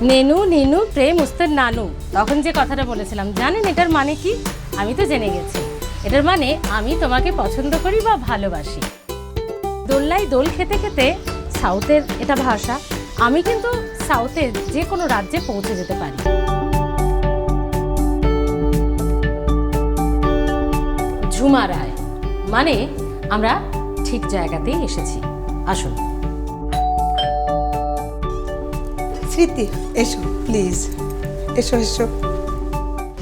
Nano, নিনু, প্রেম উস্তের নানু। তখন যে কথাটা বলেছিলাম, জানেন এটার মানে কি? আমি তো জেনে গেছি। এটার মানে আমি তোমাকে পছন্দ করি বা ভালোবাসি। দোল্লাই দোল খেতে খেতে সাউথের এটা ভাষা, আমি কিন্তু সাউথের যে কোনো রাজ্যে পৌঁছে যেতে পারি। ঝুমা রায়। মানে আমরা ঠিক জায়গাতেই এসেছি। আসুন। স্মৃতি এসো প্লিজ এসো এসো।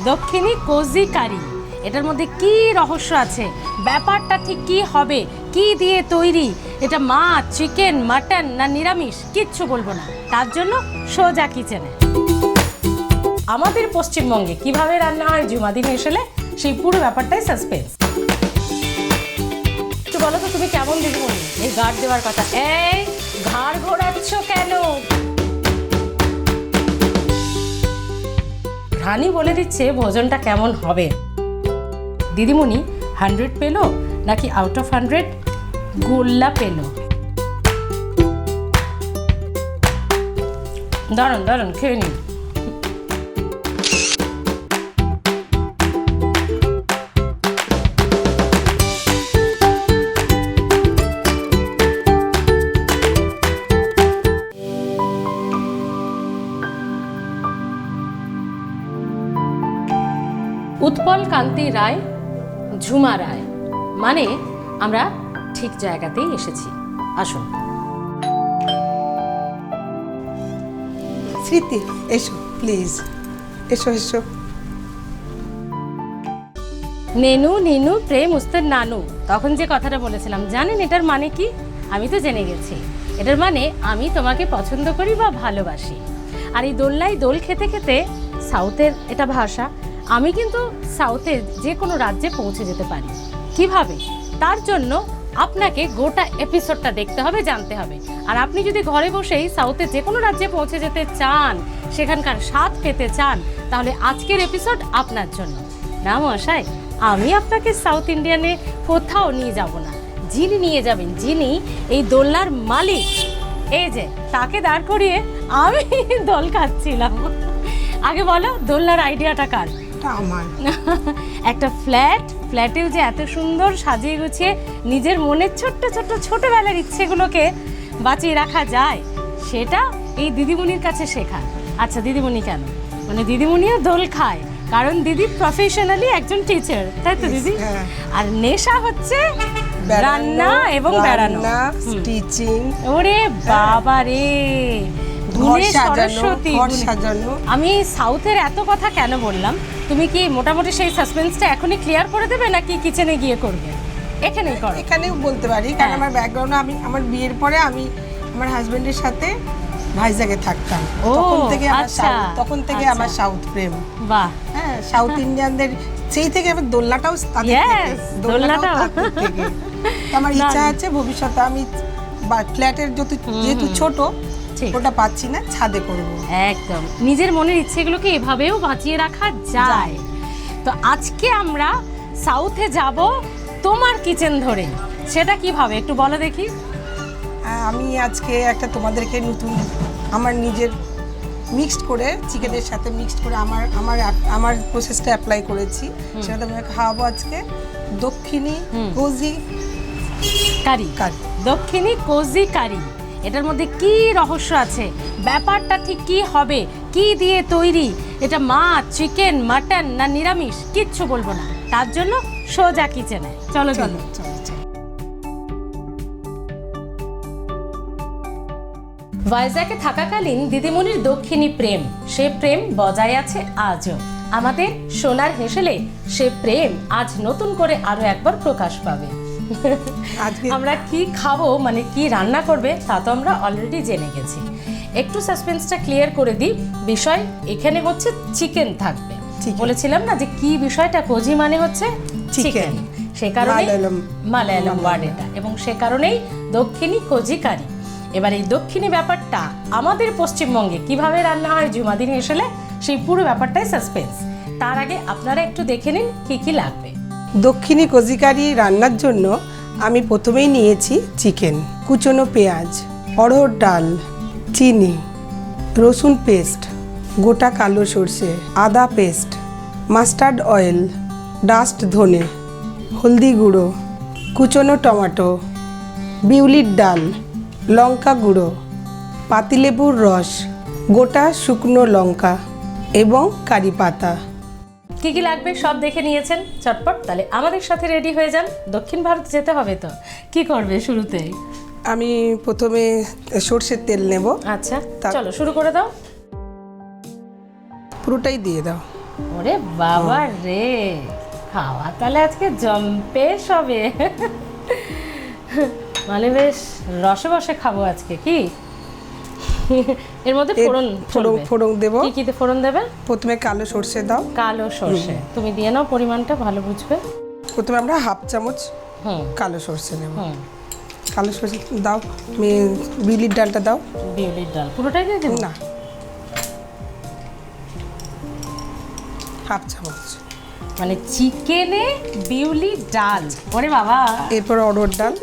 দক্ষিণী কোজি কারি এটার মধ্যে কি রহস্য আছে? ব্যাপারটা ঠিক কি হবে? কি দিয়ে তৈরি? এটা মাছ চিকেন মাটন না নিরামিষ? কিচ্ছু বলব না। তার জন্য সোজা কিচেনে। আমাদের পশ্চিমবঙ্গে কীভাবে রান্না হয়, জুমাদিন এসেলে, সেই পুরো ব্যাপারটাই সাসপেন্স একটু বলো তো, তুমি কেমন দেখব এই গার্ড দেওয়ার কথা। এই, ঘাড় ঘোরাচ্ছ কেন? রানী বলে দিচ্ছে ভোজনটা কেমন হবে? দিদিমণি হান্ড্রেড পেল নাকি আউট অফ হান্ড্রেড গোল্লা পেল। দাঁড়ান দাঁড়ান খেয়ে নিন। উৎপল কান্তি রায় ঝুমা রায়। মানে আমরা ঠিক জায়গাতেই এসেছি। আসুন। স্মৃতি এসো প্লিজ। এসো এসো। নেনু নিনু প্রেম উস্তের নানু। তখন যে কথাটা বলেছিলাম জানেন এটার মানে কি? আমি তো জেনে গেছি। এটার মানে আমি তোমাকে পছন্দ করি বা ভালোবাসি। আর এই দোল্লাই দোল খেতে খেতে সাউথের এটা ভাষা আমি কিন্তু সাউথের যে কোনো রাজ্যে পৌঁছে যেতে পারি। কীভাবে? তার জন্য আপনাকে গোটা এপিসোডটা দেখতে হবে, জানতে হবে। আর আপনি যদি ঘরে বসেই সাউথের যে কোনো রাজ্যে পৌঁছে যেতে চান, সেখানকার স্বাদ পেতে চান, তাহলে আজকের এপিসোড আপনার জন্য। না মশাই আমি আপনাকে সাউথ ইন্ডিয়ানে কোথাও নিয়ে যাব না। যিনি নিয়ে যাবেন, যিনি এই দোলনার মালিক। এই যে, তাকে দাঁড় করিয়ে আমি দোল খাচ্ছিলাম। আগে বলো, দোলনার আইডিয়াটা কার? এটা আমার। একটা ফ্ল্যাট ফ্ল্যাটেও যে এত সুন্দর সাজিয়ে গুছিয়ে নিজের মনের ছোট্ট ছোট্ট ছোটবেলার ইচ্ছেগুলোকে বাঁচিয়ে রাখা যায় সেটা এই দিদিমণির কাছে শেখা। আচ্ছা দিদিমণি কেন? মানে দিদিমণিও দোল খায় কারণ দিদি প্রফেশনালি একজন টিচার তাই তো দিদি? হ্যাঁ। আর নেশা হচ্ছে রান্না এবং বেড়ানো। স্টিচিং ওরে বাবা রে ঘর সাজানো ঘর সাজানো। আমি সাউথের এত কথা কেন বললাম? তুমি কি মোটামুটি সেই সাসপেন্সটা এখনই ক্লিয়ার করে দেবে নাকি কিচেনে গিয়ে করবে? এখানেই করো। এখানেও বলতে পারি কারণ হ্যাঁ। আমার ব্যাকগ্রাউন্ড আমি আমার বিয়ের পরে আমি আমার হাজবেন্ডের সাথে ভাইজাগে থাকতাম। তখন থেকে আমার আচ্ছা, সাউথ তখন থেকে আচ্ছা। আমার সাউথ প্রেম। বাহ। হ্যাঁ সাউথ ইন্ডিয়ানদের সেই থেকে আমার দোলনাটাও তাদের তো আমার ইচ্ছা আছে ভবিষ্যতে আমি ফ্ল্যাটের যত যেহেতু ছোট ঠিক। ওটা পাচ্ছি না ছাদে করব একদম। নিজের মনের ইচ্ছেগুলোকে এভাবেও বাঁচিয়ে রাখা যায়। তো আজকে আমরা সাউথে যাব তোমার কিচেন ধরে। সেটা কীভাবে? একটু বলো দেখি। আমি আজকে একটা তোমাদেরকে নতুন আমার নিজের মিক্সড করে চিকেনের সাথে মিক্সড করে আমার আমার আমার প্রসেসটা অ্যাপ্লাই করেছি। সেটা তোমাকে খাওয়াবো আজকে। দক্ষিণী কোজি কারি কারি। দক্ষিণী কোজি কারি এটার মধ্যে কি রহস্য আছে? ব্যাপারটা ঠিক কি হবে? কি দিয়ে তৈরি? এটা মাছ চিকেন মাটন না নিরামিষ? কিচ্ছু বলব না। তার জন্য সোজা কিচেনে। চলো চলো ভাইজাকে থাকাকালীন দিদিমণির দক্ষিণী প্রেম। সে প্রেম বজায় আছে আজও। আমাদের সোনার হেসেলে সে প্রেম আজ নতুন করে আরও একবার প্রকাশ পাবে। আজকে আমরা কি খাব মানে কি রান্না করবে তা তো আমরা অলরেডি জেনে গেছি। একটু সাসপেন্সটা ক্লিয়ার করে দিই। বিষয় এখানে হচ্ছে চিকেন থাকবে. বলেছিলাম না যে কি বিষয়টা? কোজি মানে হচ্ছে. চিকেন সে কারণে মালায়ালাম। মালায়ালাম ওয়ার্ড এটা। এবং সে কারণেই দক্ষিণী কোজি কারি এবার এই দক্ষিণী ব্যাপারটা আমাদের পশ্চিমবঙ্গে কীভাবে রান্না হয় জুমাদিনী এসেলে সেই পুরো ব্যাপারটাই সাসপেন্স তার আগে আপনারা একটু দেখে নিন কি কি লাগবে। দক্ষিণী কোজিকারি রান্নার জন্য আমি প্রথমেই নিয়েছি চিকেন, কুচনো পেঁয়াজ, অড়হর ডাল, চিনি, রসুন পেস্ট, গোটা কালো সর্ষে, আদা পেস্ট, মাস্টার্ড অয়েল, ডাস্ট ধনে, হলদি গুঁড়ো, কুচনো টমেটো, বিউলির ডাল, লঙ্কা গুঁড়ো, পাতিলেবুর রস, গোটা শুকনো লঙ্কা এবং কারি পাতা। কি কি লাগবে সব দেখে নিয়েছেন? চটপট তাহলে আমাদের সাথে রেডি হয়ে যান। দক্ষিণ ভারত যেতে হবে তো। কি করবে শুরুতে? আমি প্রথমে সর্ষের তেল নেব। আচ্ছা চলো শুরু করে দাও। পুরোটাই দিয়ে দাও। ওরে বাবা রে খাওয়া তাহলে আজকে জম্পে সবে মানে বেশ রসে বসে খাব আজকে কি? এর মধ্যে ফোড়ন ফোড়ন ফোড়ন দেবো। কি কিতে ফোড়ন দেবে? প্রথমে কালো সর্ষে দাও। কালো সর্ষে। তুমি দিয়ে নাও পরিমাণটা ভালো বুঝবে। প্রথমে আমরা হাফ চামচ হুম। কালো সর্ষে নেব। কালো সর্ষে দাও। তুমি বিউলির ডালটা দাও। বিউলির ডাল। পুরোটাই দিয়ে দেবো? না। হাফ চামচ। মানে চিকেনে বিউলি ডাল। ওরে বাবা। এরপর অরড় ডাল।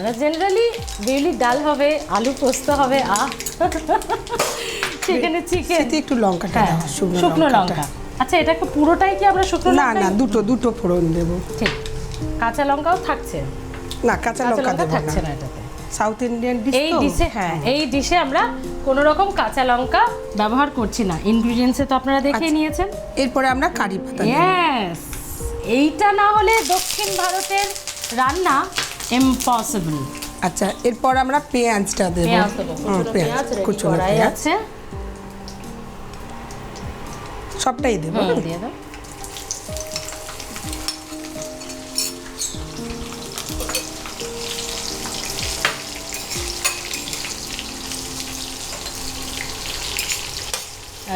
আমরা জেনারেলি বিউলি ডাল হবে আলু পোস্ত হবে আহ। সেখানে চিকেন একটু লঙ্কাটা হ্যাঁ শুকনো লঙ্কা। আচ্ছা এটাকে পুরোটাই কি আমরা শুকনো না না দুটো দুটো ফোড়ন দেবো। ঠিক। কাঁচা লঙ্কাও থাকছে? না কাঁচা লঙ্কা দেবো থাকছে না এটাতে। সাউথ ইন্ডিয়ান ডিশ এই ডিশে হ্যাঁ। এই ডিশে আমরা কোনো রকম কাঁচা লঙ্কা ব্যবহার করছি না। ইনগ্রিডিয়েন্টসে তো আপনারা দেখে আচ্ছা। নিয়েছেন। এরপরে আমরা কারি পাতা দেবো। ইয়েস এইটা না হলে দক্ষিণ ভারতের রান্না ইম্পসিবল আচ্ছা এরপর আমরা পেঁয়াজটা দেবো। পেঁয়াজ কুচনো পেঁয়াজ আছে। সবটাই দেবো। দিয়ে দাও।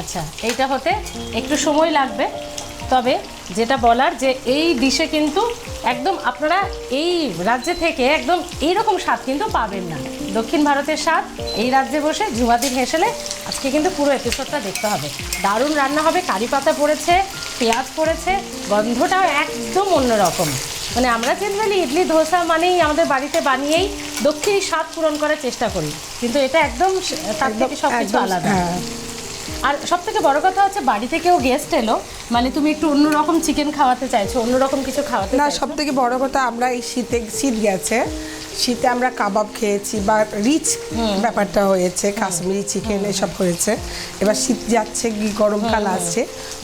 আচ্ছা এইটা হতে একটু সময় লাগবে তবে যেটা বলার যে এই ডিশে কিন্তু একদম আপনারা এই রাজ্যে থেকে একদম এইরকম স্বাদ কিন্তু পাবেন না। দক্ষিণ ভারতের স্বাদ এই রাজ্যে বসে ঝুমাদির হেসেলে আজকে কিন্তু পুরো এপিসোডটা দেখতে হবে। দারুণ রান্না হবে কারি পাতা পড়েছে পেঁয়াজ পড়েছে গন্ধটাও একদম অন্যরকম। মানে আমরা জেনারেলি ইডলি ধোসা মানেই আমাদের বাড়িতে বানিয়েই দক্ষিণী স্বাদ পূরণ করার চেষ্টা করি। কিন্তু এটা একদম তার থেকে সব কিছু আলাদা। হ্যাঁ। আর সব থেকে বড় কথা হচ্ছে বাড়ি থেকেও গেস্ট এলো। মানে তুমি একটু অন্যরকম চিকেন খাওয়াতে চাইছো অন্যরকম কিছু খাওয়াতে না সব থেকে বড় কথা আমরা এই শীতে শীত গেছে শীতে আমরা কাবাব খেয়েছি বা রিচ ব্যাপারটা হয়েছে কাশ্মীরি চিকেন এসব হয়েছে। এবার শীত যাচ্ছে কি গরমকাল আসছে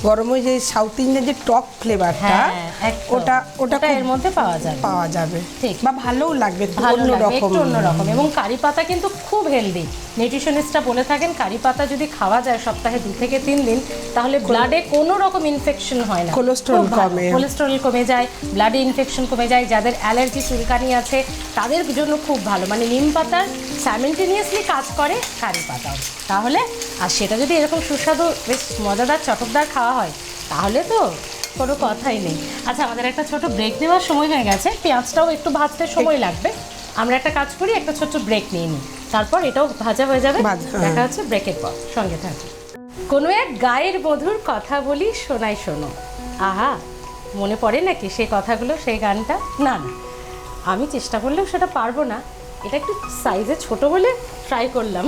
গরমে যে সাউথ ইন্ডিয়ান যে টক ফ্লেভারটা হ্যাঁ ওটা ওটা এর মধ্যে পাওয়া যাবে। পাওয়া যাবে। ঠিক। বা ভালোও লাগবে লাগবে অন্যরকম একটু অন্যরকম এবং কারি পাতা কিন্তু খুব হেলদি নিউট্রিশনিস্টরা বলে থাকেন কারি পাতা যদি খাওয়া যায় সপ্তাহে দু থেকে তিন দিন তাহলে ব্লাডে কোনো রকম ইনফেকশন হয় না। কোলেস্টেরল কমে। কোলেস্টেরল কমে যায় ব্লাডে ইনফেকশন কমে যায়। যাদের অ্যালার্জি চুলকানি আছে তাদের জন্য খুব ভালো। মানে নিম পাতার স্যামেন্টেনিয়াসলি কাজ করে কারি পাতাও তাহলে আর সেটা যদি এরকম সুস্বাদু বেশ মজাদার চটকদার খাওয়া হয় তাহলে তো কোনো কথাই নেই। আচ্ছা আমাদের একটা ছোট ব্রেক নেওয়ার সময় হয়ে গেছে। পেঁয়াজটাও একটু ভাজতে সময় লাগবে। আমরা একটা কাজ করি একটা ছোট্ট ব্রেক নিয়ে নিই। তারপর এটাও ভাজা হয়ে যাবে। হ্যাঁ। দেখা হচ্ছে ব্রেকের পর। সঙ্গে থাকবে কোনো এক গায়ের মধুর কথা বলি শোনাই শোনো। আহা মনে পড়ে নাকি সেই কথাগুলো সেই গানটা? না না। আমি চেষ্টা করলেও সেটা পারব না। এটা একটু সাইজে ছোট বলে ট্রাই করলাম।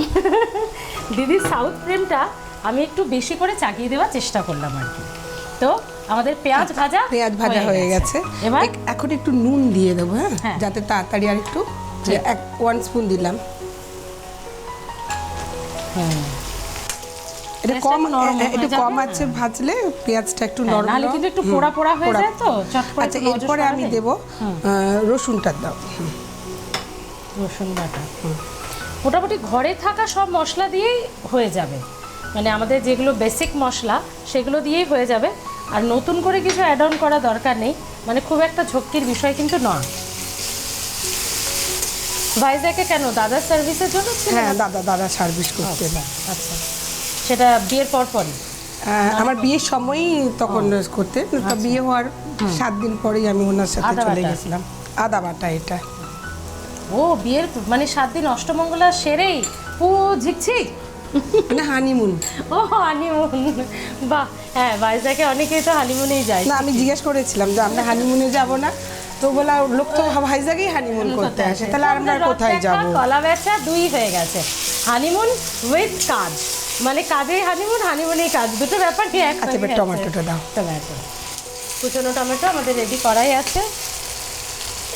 দিদির সাউথ প্রেমটা আমি একটু বেশি করে চাকিয়ে দেওয়ার চেষ্টা করলাম আর কি। তো আমাদের পেঁয়াজ ভাজা পেঁয়াজ ভাজা হয়ে গেছে। এবার এখন একটু নুন দিয়ে দেবো হ্যাঁ? হ্যাঁ। যাতে তাড়াতাড়ি আর একটু এক ওয়ান স্পুন দিলাম। হুম। এটা কম একটু নরম একটু কম আছে ভাজলে পেঁয়াজটা একটু হ্যাঁ, নরম নাহলে কিন্তু একটু পোড়া পোড়া হয়ে যায় তো? আচ্ছা এরপরে আমি দেব রসুনটা দাও রসুন বাটা। মোটামুটি ঘরে থাকা সব মশলা দিয়েই হয়ে যাবে। মানে আমাদের যেগুলো বেসিক মশলা সেগুলো দিয়েই হয়ে যাবে। আর নতুন করে কিছু অ্যাড অন করা দরকার নেই। মানে খুব একটা ঝক্কির বিষয় কিন্তু নয়। ভাইজাকে কেন? দাদার সার্ভিসের জন্য হ্যাঁ দাদা দাদা সার্ভিস করতে না আচ্ছা। সেটা বিয়ের পর পরই। আমার বিয়ের সময়ই তখন করতে বিয়ে হওয়ার সাত দিন পরেই আমি ওনার সাথে চলে গেছিলাম। আদা বাটা এটা। ও বিয়ের মানে সাত দিন অষ্টমঙ্গলা সেরেই ও ঝিকঝিক মানে হানিমুন ও হানিমুন বাহ হ্যাঁ ভাইজাকে অনেকেই তো হানিমুনেই যায়। না আমি জিজ্ঞেস করেছিলাম যে আমরা হানিমুনে যাব না? তো বলা লোক তো ভাইজাগেই হানিমুন করতে আসে। তাহলে আমরা কোথায় যাব? কলা বেচা দুই হয়ে গেছে। হানিমুন উইথ কাজ। মানে কাজে হানিমুন হানিমুনেই কাজ। দুটো ব্যাপারই এক আচ্ছা, হয়ে এবার টমেটোটা দাও। টমেটো কুচনো টমেটো আমাদের রেডি করাই আছে।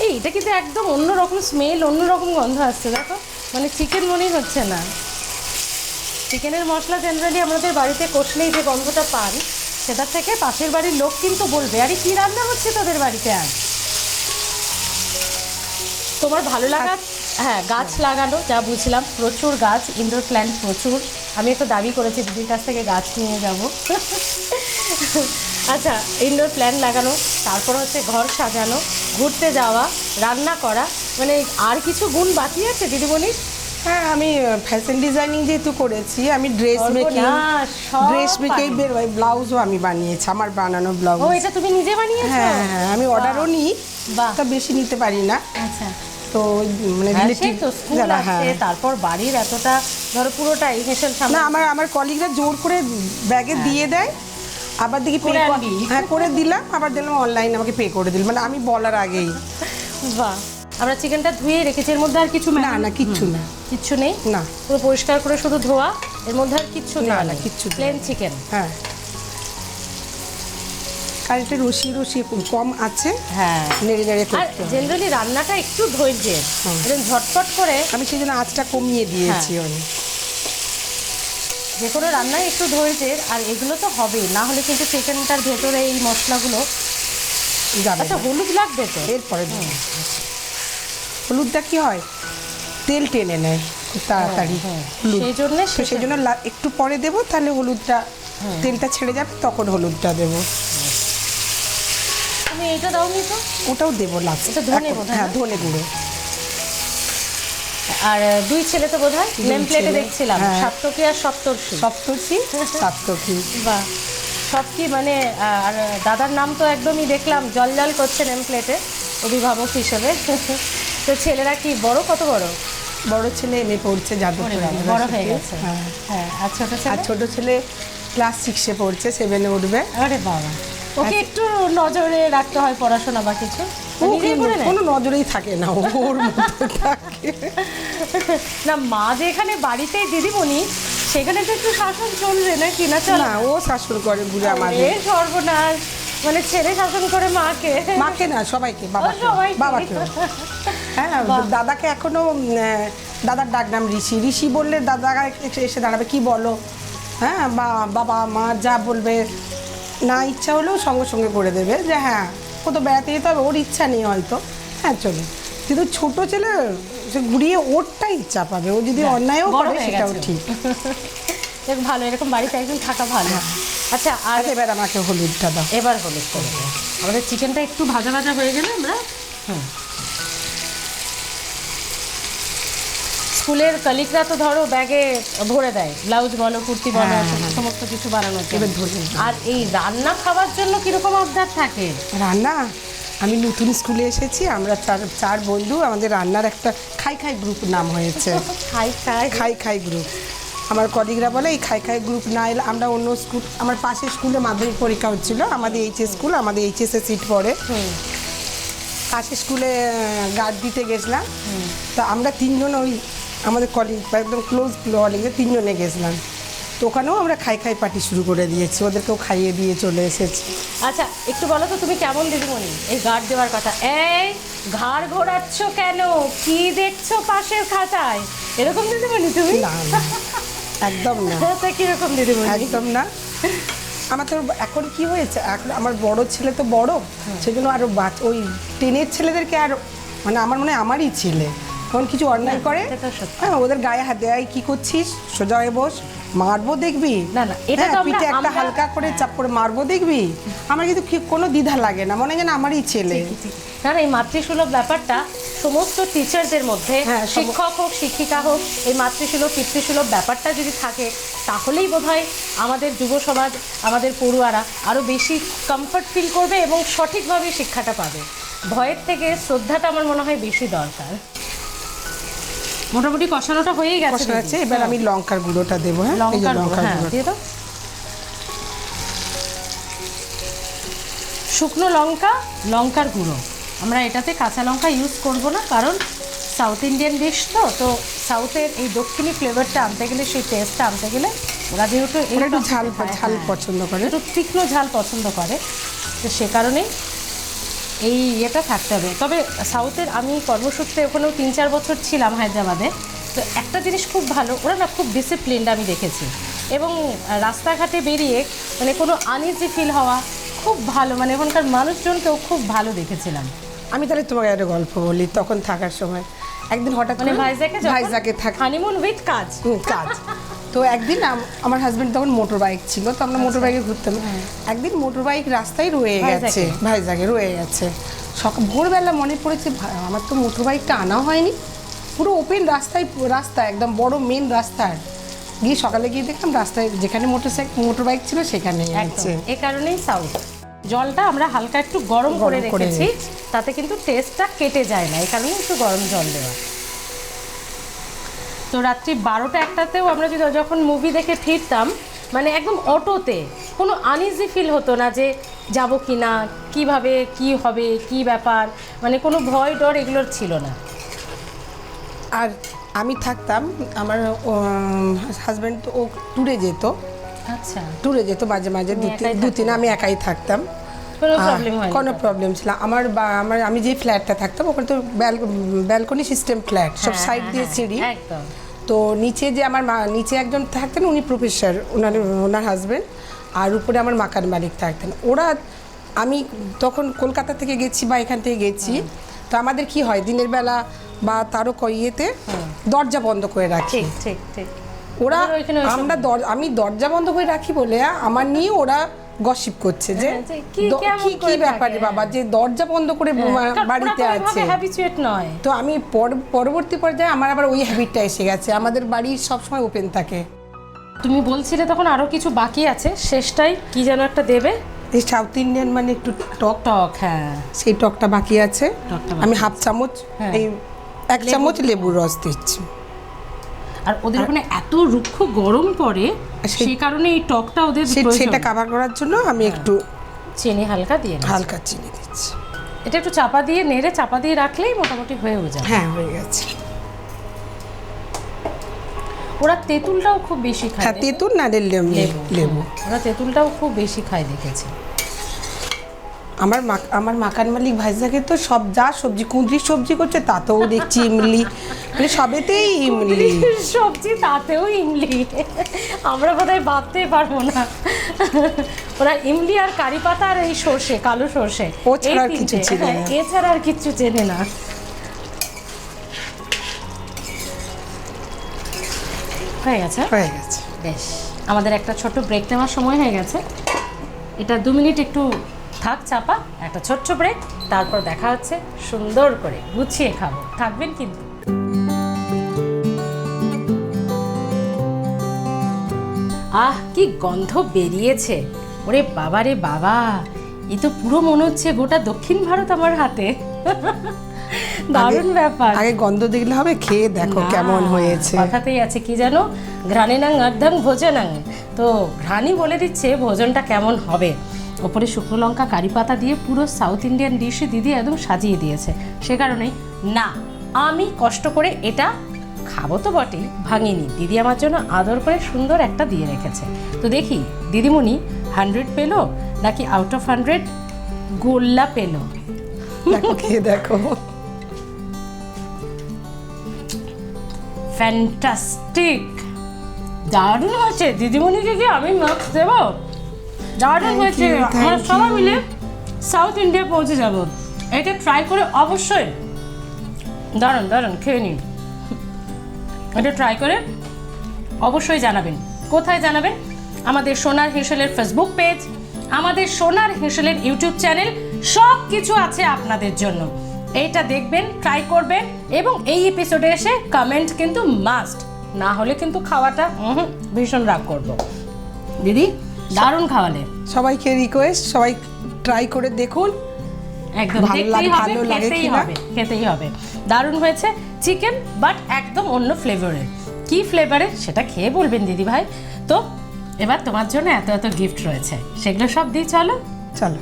এই এটা কিন্তু একদম অন্যরকম স্মেল অন্যরকম গন্ধ আসছে দেখো। মানে চিকেন মনেই হচ্ছে না। চিকেনের মশলা জেনারেলি আমাদের বাড়িতে কষলেই যে গন্ধটা পান সেটা থেকে পাশের বাড়ির লোক কিন্তু বলবে আরে কি রান্না হচ্ছে তোদের বাড়িতে আজ? তোমার ভালো লাগা হ্যাঁ গাছ লাগানো যা বুঝলাম প্রচুর গাছ ইনডোর প্ল্যান্ট প্রচুর। আমি একটা দাবি করেছি দিদির কাছ থেকে গাছ নিয়ে যাব। আচ্ছা ইনডোর প্ল্যান্ট লাগানো তারপর হচ্ছে ঘর সাজানো ঘুরতে যাওয়া রান্না করা মানে আর কিছু গুণ বাকি আছে দিদিমণি হ্যাঁ আমি ফ্যাশন ডিজাইনিং যেহেতু করেছি আমি ড্রেস মেকিং ড্রেস মেকিং পারি। ব্লাউজও আমি বানিয়েছি আমার বানানো ব্লাউজ। ও এটা তুমি নিজে বানিয়েছো? হ্যাঁ হ্যাঁ আমি অর্ডারও নিই। তা বেশি নিতে পারি না। আচ্ছা। তো মানে হ্যাঁ, রিলেটিভ তো স্কুল হ্যাঁ আছে তারপর বাড়ির এতটা ধরো পুরোটাই হেসেল না আমার আমার কলিগরা জোর করে ব্যাগে দিয়ে দেয় আবার দেখি পে হ্যাঁ করে দিলাম আবার দিলাম অনলাইন আমাকে পে করে দিল। মানে আমি বলার আগেই। বাহ। আমরা চিকেনটা ধুয়ে রেখেছি এর মধ্যে আর কিছু না না কিচ্ছু না। কিচ্ছু নেই? না। পুরো পরিষ্কার করে শুধু ধোয়া এর মধ্যে আর কিচ্ছু না, না, কিচ্ছু প্লেন চিকেন হ্যাঁ। কারেন্টে রসি রসি কম আছে। হ্যাঁ। নেড়ে নেড়ে আর জেনারেলি রান্নাটা একটু ধৈর্যের। এরকম ঝটপট করে আমি সেই জন্য আঁচটা কমিয়ে দিয়েছি হ্যাঁ। অনেক। যে কোনো রান্নায় একটু ধৈর্যের আর এগুলো তো হবেই। না হলে কিন্তু চিকেনটার ভেতরে এই মশলাগুলো যাবে আচ্ছা হলুদ লাগবে তো? এরপরে। হলুদটা কি হয়? তেল টেনে নেয় খুব তাড়াতাড়ি। হ্যাঁ, সেই জন্যে সেই জন্য একটু পরে দেবো তাহলে হলুদটা তেলটা ছেড়ে যাবে তখন হলুদটা দেবো। তুমি এইটা দাওনি তো? ওটাও দেবো লাস্ট। এটা ধনে বোধহয় হ্যাঁ ধনে গুঁড়ো। আর দুই ছেলে তো বোধ হয় নেম প্লেটে দেখছিলাম। হ্যাঁ। সপ্তকী আর সপ্তর্ষি। সপ্তর্ষি সাতকি বাহ। সব কি মানে আর দাদার নাম তো একদমই দেখলাম। জল জল করছে নেম প্লেটে অভিভাবক হিসেবে। তো ছেলেরা কি বড় কত বড়? বড় ছেলে এমএ পড়ছে যাদবপুর বড় হয়ে গেছে। হ্যাঁ। হ্যাঁ আর ছোট আর ছেলে ছোট ছেলে ক্লাস সিক্সে পড়ছে সেভেনে উঠবে। আরে বাবা। ওকে একটু নজরে রাখতে হয় পড়াশোনা বা কিছু? নেয়? কোনো নজরেই থাকে না ওর থাকে। না মা যে এখানে বাড়িতেই দিদিমণি সেখানে তো একটু শাসন চলবে না চল। না ও শাসন করে বুড়ে আমাদের সর্বনাশ। মানে ছেলে শাসন করে মাকে। মাকে না সবাইকে বাবাকে। বাবাকে। হ্যাঁ দাদাকে এখনও দাদার ডাক নাম ঋষি। ঋষি বললে দাদা এসে দাঁড়াবে কি বলো? হ্যাঁ বা বাবা মা যা বলবে না ইচ্ছা হলেও সঙ্গে সঙ্গে করে দেবে যে হ্যাঁ ও তো বেড়াতে যেতে হবে ওর ইচ্ছা নেই হয়তো। হ্যাঁ চলো। কিন্তু ছোট ছেলে সে ঘুরিয়ে ওরটাই ইচ্ছা পাবে। ও যদি অন্যায়ও করে সেটাও ঠিক। দেখ ভালো এরকম বাড়িতে একদম থাকা ভালো। আচ্ছা আর আর এবার আমাকে হলুদটা দাও। এবার হলুদ করে। আমাদের চিকেনটা একটু ভাজা ভাজা হয়ে গেলে আমরা হুম স্কুলের কলিগরা তো ধরো ব্যাগে ভরে দেয় ব্লাউজ বলো কুর্তি বলো হ্যাঁ। সমস্ত কিছু জন্য। এবার ধরে। আর এই রান্না খাওয়ার জন্য কীরকম আবদার থাকে? রান্না? আমি নতুন স্কুলে এসেছি আমরা চার চার বন্ধু আমাদের রান্নার একটা খাই খাই গ্রুপ নাম হয়েছে। খাই খাই। খাই খাই গ্রুপ। আমার কলিগরা বলে এই খাই খাই গ্রুপ না এলে আমরা অন্য স্কুল আমার পাশের স্কুলে মাধ্যমিক পরীক্ষা হচ্ছিল আমাদের এইচএস স্কুল আমাদের এইচএসে সিট পড়ে। পাশের স্কুলে গার্ড দিতে গেছিলাম। তো আমরা তিনজন ওই আমাদের কলিগ একদম ক্লোজ কলিগে তিনজনে গেছিলাম। তো ওখানেও আমরা খাই খাই পার্টি শুরু করে দিয়েছি ওদেরকেও খাইয়ে দিয়ে চলে এসেছি। আচ্ছা একটু বলো তো তুমি কেমন দিদিমণি? এই গার্ড দেওয়ার কথা। এই ঘাড় ঘোরাচ্ছ কেন? কি দেখছ পাশের খাতায় এরকম দিদিমণি তুমি? না একদম না। তা কীরকম দিদিমণি? একদম না। আমার তো এখন কি হয়েছে? এখন আমার বড় ছেলে তো বড় সেজন্য আরও বাচ- ওই টেনের ছেলেদেরকে আর মানে আমার মনে হয় আমারই ছেলে। তখন কিছু অন্যায় করে? হ্যাঁ ওদের গায়ে হাত দেয় কি করছিস? সোজা হয়ে বস। মারবো দেখবি? না, না, এটা হ্যাঁ, তো পিঠে একটা হালকা করে চাপ করে মারবো দেখবি? আমার কিন্তু কোনো দ্বিধা লাগে না মনে হয় যেন আমারই ছেলে। না এই মাতৃসুলভ ব্যাপারটা সমস্ত টিচারদের মধ্যে হ্যাঁ, শিক্ষক হোক শিক্ষিকা হোক এই মাতৃসুলভ পিতৃসুলভ ব্যাপারটা যদি থাকে তাহলেই বোধহয় আমাদের যুব সমাজ আমাদের পড়ুয়ারা আরও বেশি কমফর্ট ফিল করবে এবং সঠিকভাবে শিক্ষাটা পাবে। ভয়ের থেকে শ্রদ্ধাটা আমার মনে হয় বেশি দরকার। মোটামুটি কষানোটা হয়েই গেছে আছে এবার আমি লঙ্কার গুঁড়োটা দেবো হ্যাঁ? লঙ্কার গুঁড়ো হ্যাঁ দিয়ে দাও। শুকনো লঙ্কা লঙ্কার গুঁড়ো। আমরা এটাতে কাঁচা লঙ্কা ইউজ করব না কারণ সাউথ ইন্ডিয়ান ডিশ তো তো সাউথের এই দক্ষিণী ফ্লেভারটা আনতে গেলে সেই টেস্টটা আনতে গেলে ওরা যেহেতু একটু ঝাল হ্যাঁ, ঝাল হ্যাঁ। পছন্দ করে। একটু তীক্ষ্ণ ঝাল পছন্দ করে। তো সে কারণেই এই ইয়েটা থাকতে হবে। তবে সাউথের আমি কর্মসূত্রে ওখানেও তিন চার বছর ছিলাম হায়দ্রাবাদে। তো একটা জিনিস খুব ভালো ওরা না খুব ডিসিপ্লিনড আমি দেখেছি। এবং রাস্তাঘাটে বেরিয়ে মানে কোনো আনইজি ফিল হওয়া খুব ভালো মানে ওখানকার মানুষজনকেও খুব ভালো দেখেছিলাম। আমি তাহলে তোমাকে একটা গল্প বলি তখন থাকার সময়। একদিন হঠাৎ মানে করে ভাইজাকে ভাইজাকে থাক হানিমুন উইথ কাজ। কাজ। তো একদিন আমার হাজবেন্ড তখন মোটর বাইক ছিল তো আমরা মোটর বাইকে ঘুরতাম। একদিন মোটর বাইক রাস্তায় রয়ে? গেছে ভাইজাকে রয়ে গেছে। সকাল ভোরবেলা মনে পড়েছে আমার তো মোটর বাইকটা আনা হয়নি। পুরো ওপেন রাস্তায় রাস্তা একদম বড় মেন রাস্তার গিয়ে সকালে গিয়ে দেখলাম রাস্তায় যেখানে মোটর সাইকেল মোটর বাইক ছিল সেখানেই আছে। এ কারণেই সাউথ জলটা আমরা হালকা একটু গরম করে রেখেছি তাতে কিন্তু টেস্টটা কেটে যায় না এই কারণে একটু গরম জল দেওয়া। তো রাত্রি বারোটা একটাতেও আমরা যদি যখন মুভি দেখে ফিরতাম মানে একদম অটোতে কোনো আনইজি ফিল হতো না যে যাব কি না কীভাবে কি হবে কি ব্যাপার মানে কোনো ভয় ডর এগুলোর ছিল না। আর আমি থাকতাম আমার হাজব্যান্ড তো ও ট্যুরে যেত। আচ্ছা। ট্যুরে যেত মাঝে মাঝে দু তিন- দু তিন আমি একাই থাকতাম। কোনো প্রবলেম কোনো প্রবলেম ছিল। আমার বা আমার আমি যে ফ্ল্যাটটা থাকতাম ওখানে তো ব্যালকনি সিস্টেম ফ্ল্যাট সব সাইড দিয়ে সিঁড়ি। একদম। তো নিচে যে আমার মা নিচে একজন থাকতেন উনি প্রফেসর ওনার ওনার হাজব্যান্ড আর উপরে আমার মাকান মালিক থাকতেন। ওরা আমি তখন কলকাতা থেকে গেছি বা এখান থেকে গেছি তো আমাদের কি হয় দিনের বেলা বা তারও ইয়েতে দরজা বন্ধ করে রাখি। ঠিক ঠিক ঠিক। ওরা ওইখানে আমরা আমি দরজা বন্ধ করে রাখি বলে আমার নিয়ে ওরা গসিপ করছে যে হ্যাঁ, কি কি ব্যাপারে বাবা? যে দরজা বন্ধ করে বাড়িতে আছে। নয়। তো আমি পরবর্তী পর্যায়ে আমার আবার ওই হ্যাবিটটা এসে গেছে। আমাদের বাড়ি সবসময় ওপেন থাকে। তুমি বলছিলে তখন আরও কিছু বাকি আছে। শেষটাই কি যেন একটা দেবে? এই সাউথ ইন্ডিয়ান মানে একটু টক। টক হ্যাঁ। সেই টকটা বাকি আছে। আমি হাফ চামচ হ্যাঁ। এই এক চামচ লেবুর রস দিচ্ছি। আর ওদের ওখানে এত রুক্ষ গরম পড়ে সেই- কারণে এই টকটা ওদের সেটা কাভার করার জন্য আমি একটু চিনি হালকা দিয়ে হালকা চিনি দিচ্ছি। এটা একটু চাপা দিয়ে নেড়ে চাপা দিয়ে রাখলেই মোটামুটি হয়েও যায় হ্যাঁ হয়ে গেছে। ওরা তেঁতুলটাও খুব বেশি খায় হ্যাঁ তেঁতুল না লেবু। লেবু। ওরা তেঁতুলটাও খুব বেশি খায় দেখেছি। আমার মা- আমার মাকান মালিক ভাইজাকে তো সব যা সবজি কুঁদরি সবজি করছে তাতেও দেখছি ইমলি। মানে সবেতেই ইমলি। সবজি তাতেও ইমলি। আমরা বোধহয় ভাবতে পারব না। ওরা ইমলি আর কারি পাতা আর এই সর্ষে কালো সর্ষে ও ছাড়া আর কিছু চেনে হ্যাঁ, না। এছাড়া আর কিচ্ছু চেনে না। হয়ে গেছে? হয়ে গেছে। বেশ। আমাদের একটা ছোট ব্রেক নেওয়ার সময় হয়ে গেছে। এটা দু মিনিট একটু থাক চাপা একটা ছোট্ট ব্রেক তারপর দেখা হচ্ছে সুন্দর করে গুছিয়ে খাব। থাকবেন কিন্তু। আহ কি গন্ধ বেরিয়েছে। ওরে বাবা রে বাবা এ তো পুরো মনে হচ্ছে গোটা দক্ষিণ ভারত আমার হাতে। দারুণ ব্যাপার। আগে গন্ধ দেখলে হবে খেয়ে দেখো না, কেমন হয়েছে। কথাতেই আছে কি জানো? ঘ্রাণিনাং অর্ধং ভোজনাং। তো ঘ্রাণই বলে দিচ্ছে ভোজনটা কেমন হবে। ওপরে শুকনো লঙ্কা কারি পাতা দিয়ে পুরো সাউথ ইন্ডিয়ান ডিশে দিদি একদম সাজিয়ে দিয়েছে। সে কারণেই না আমি কষ্ট করে এটা খাব তো বটেই ভাঙিনি। দিদি আমার জন্য আদর করে সুন্দর একটা দিয়ে রেখেছে। তো দেখি দিদিমণি হান্ড্রেড পেল নাকি আউট অফ হান্ড্রেড গোল্লা পেল? দেখো খেয়ে দেখো। ফ্যান্টাস্টিক দারুণ হয়েছে। দিদিমণিকে কি আমি মার্কস দেব? দারুণ হয়েছে আমরা সবাই. মিলে সাউথ ইন্ডিয়া পৌঁছে যাব। এটা ট্রাই করে অবশ্যই। দারুণ দারুণ খেয়ে নিন। এটা ট্রাই করে অবশ্যই জানাবেন। কোথায় জানাবেন? আমাদের সোনার হেসেলের ফেসবুক পেজ আমাদের সোনার হেসেলের ইউটিউব চ্যানেল সব কিছু আছে আপনাদের জন্য। এইটা দেখবেন ট্রাই করবেন এবং এই এপিসোডে এসে কমেন্ট কিন্তু মাস্ট না হলে কিন্তু খাওয়াটা ভীষণ রাগ করব। দিদি? দারুণ খাওয়ালে। সবাইকে রিকোয়েস্ট সবাই ট্রাই করে দেখুন। একদম দেখতেই হবে খেতেই? হবে খেতেই হবে। দারুণ হয়েছে চিকেন বাট একদম অন্য ফ্লেভারের কি ফ্লেভারের সেটা খেয়ে বলবেন দিদি ভাই তো এবার তোমার জন্য এত এত গিফট রয়েছে। সেগুলো সব দিয়ে চলো। চলো।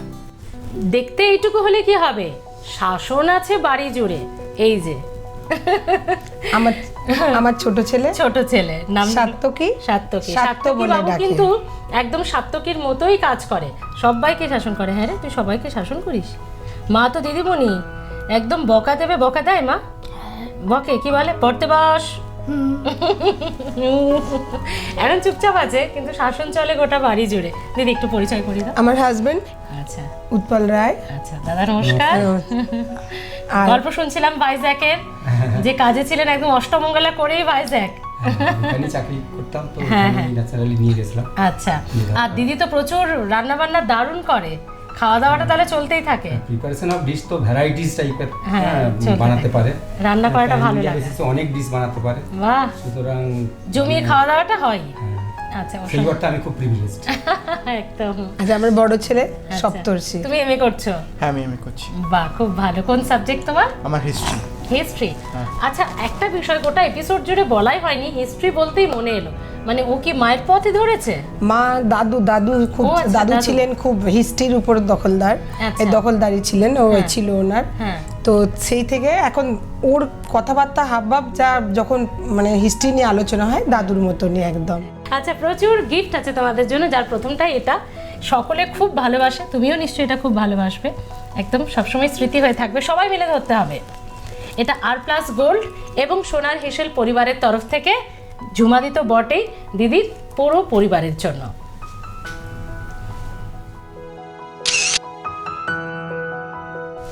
দেখতে এইটুকু হলে কি হবে? শাসন আছে বাড়ি জুড়ে। এই যে। আমার আমার ছোট ছেলে? ছোট ছেলে নাম সাত্তকী? সাত্তকী সাত্তকী বাবু কিন্তু একদম সাত্তকীর মতোই কাজ করে। সবাইকে শাসন করে। হ্যাঁ রে তুই সবাইকে শাসন করিস? মা তো দিদিমণি। একদম বকা দেবে বকা দেয় মা? বকে কি বলে? পড়তে বস। এখন চুপচাপ আছে কিন্তু শাসন চলে গোটা বাড়ি জুড়ে। দিদি একটু পরিচয় করি দাও। আমার হাজবেন্ড আচ্ছা। উৎপল রায়। আচ্ছা দাদা নমস্কার। আর গল্প শুনছিলাম ভাইজ্যাকের যে কাজে ছিলেন একদম অষ্টমঙ্গলা করেই ভাইজ্যাক। ওখানে চাকরি করতাম তো হ্যাঁ, ন্যাচারালি নিয়ে গেছিলাম। আচ্ছা। আর দিদি তো প্রচুর রান্না বান্না দারুণ করে। খাওয়া দাওয়াটা তাহলে চলতেই থাকে। প্রিপারেশন অফ ডিশ তো ভ্যারাইটিস টাইপের হ্যাঁ, বানাতে পারে। রান্না করাটা ভালো লাগে। অনেক ডিশ বানাতে পারে। বাহ। সুতরাং জমিয়ে খাওয়া দাওয়াটা হয়। হ্যাঁ, আচ্ছা সেই। আমি খুব প্রিভিলেজড একদম। আচ্ছা আমার বড় ছেলে আচ্ছা। সপ্তর্ষি। তুমি এমএ করছ? হ্যাঁ আমি এমএ করছি। বাহ খুব ভালো। কোন সাবজেক্ট তোমার? আমার হিস্ট্রি হিস্ট্রি হ্যাঁ। আচ্ছা একটা বিষয় গোটা এপিসোড জুড়ে বলাই হয়নি হিস্ট্রি বলতেই মনে এলো। মানে ও কি মায়ের পথে ধরেছে? মা দাদু দাদু খুব আচ্ছা, দাদু। ছিলেন খুব হিস্ট্রির উপর দখলদার। আচ্ছা। এই দখলদারি ছিলেন ও হ্যাঁ। ছিল ওনার। হ্যাঁ। তো সেই থেকে এখন ওর কথাবার্তা হাবভাব যা যখন মানে হিস্ট্রি নিয়ে আলোচনা হয় দাদুর মতনই একদম। আচ্ছা প্রচুর গিফট আছে তোমাদের জন্য যার প্রথমটাই এটা। সকলে খুব ভালোবাসে তুমিও নিশ্চয়ই এটা খুব ভালোবাসবে। একদম সবসময় স্মৃতি হয়ে থাকবে সবাই মিলে ধরতে হবে। এটা আর প্লাস গোল্ড এবং সোনার হেসেল পরিবারের তরফ থেকে ঝুমাদি তো বটেই দিদির পুরো পরিবারের জন্য।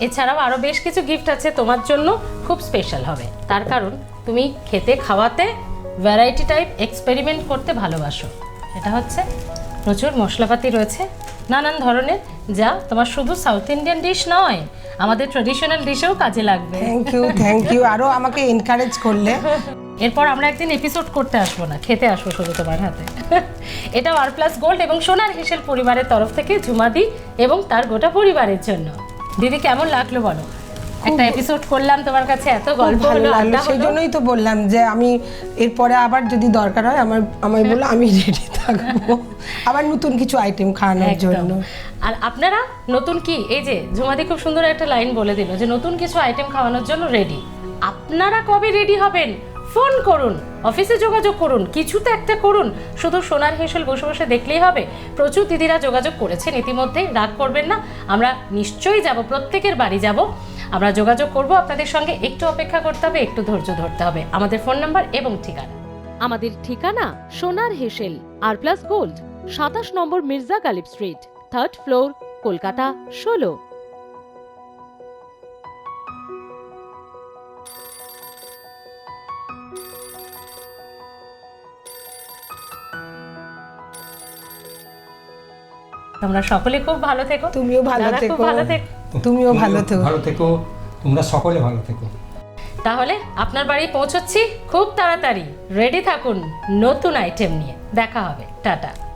এছাড়াও আরও বেশ কিছু গিফট আছে তোমার জন্য, খুব স্পেশাল হবে। তার কারণ, তুমি খেতে খাওয়াতে ভ্যারাইটি টাইপ এক্সপেরিমেন্ট করতে ভালোবাসো। এটা হচ্ছে, প্রচুর মশলাপাতি রয়েছে, নানান ধরনের, যা তোমার শুধু সাউথ ইন্ডিয়ান ডিশ নয় আমাদের ট্রেডিশনাল ডিশেও কাজে লাগবে। থ্যাংক ইউ থ্যাংক ইউ আরও আমাকে এনকারেজ করলে। এরপর আমরা একদিন এপিসোড করতে আসব না খেতে আসব শুধু তোমার হাতে। এটাও আর প্লাস গোল্ড এবং সোনার হেসেল পরিবারের তরফ থেকে ঝুমাদি এবং তার গোটা পরিবারের জন্য। দিদি কেমন লাগল বলো? একটা এপিসোড করলাম তোমার কাছে এত গল্প হলো আড্ডা সেই জন্যই তো বললাম যে আমি এরপরে আবার যদি দরকার হয় আমার আমায় বলল আমি রেডি থাকব। আবার নতুন কিছু আইটেম খাওয়ানোর জন্য। আর আপনারা নতুন কি? এই যে ঝুমাদি খুব সুন্দর একটা লাইন বলে দিল যে নতুন কিছু আইটেম খাওয়ানোর জন্য রেডি আপনারা কবে রেডি হবেন? ফোন করুন, অফিসে যোগাযোগ করুন কিছু তো একটা করুন। শুধু সোনার হেসেল বসে বসে দেখলেই হবে। প্রচুর দিদিরা যোগাযোগ করেছেন ইতিমধ্যেই রাগ করবেন না। আমরা নিশ্চয়ই যাব, প্রত্যেকের বাড়ি যাব। আমরা যোগাযোগ করব, আপনাদের সঙ্গে একটু অপেক্ষা করতে হবে, একটু ধৈর্য ধরতে হবে। আমাদের ফোন নাম্বার এবং ঠিকানা। আমাদের ঠিকানা সোনার হেসেল আর প্লাস গোল্ড সাতাশ নম্বর Mirza Ghalib street third floor Kolkata ষোলো তোমরা সকলে খুব ভালো থেকো। তুমিও ভালো থেকো। ভালো থেকো। তুমিও ভালো থেকো। ভালো থেকো। তোমরা সকলে ভালো থেকো। তাহলে আপনার বাড়ি পৌঁছচ্ছি। খুব তাড়াতাড়ি। রেডি থাকুন নতুন আইটেম নিয়ে। দেখা হবে। টাটা।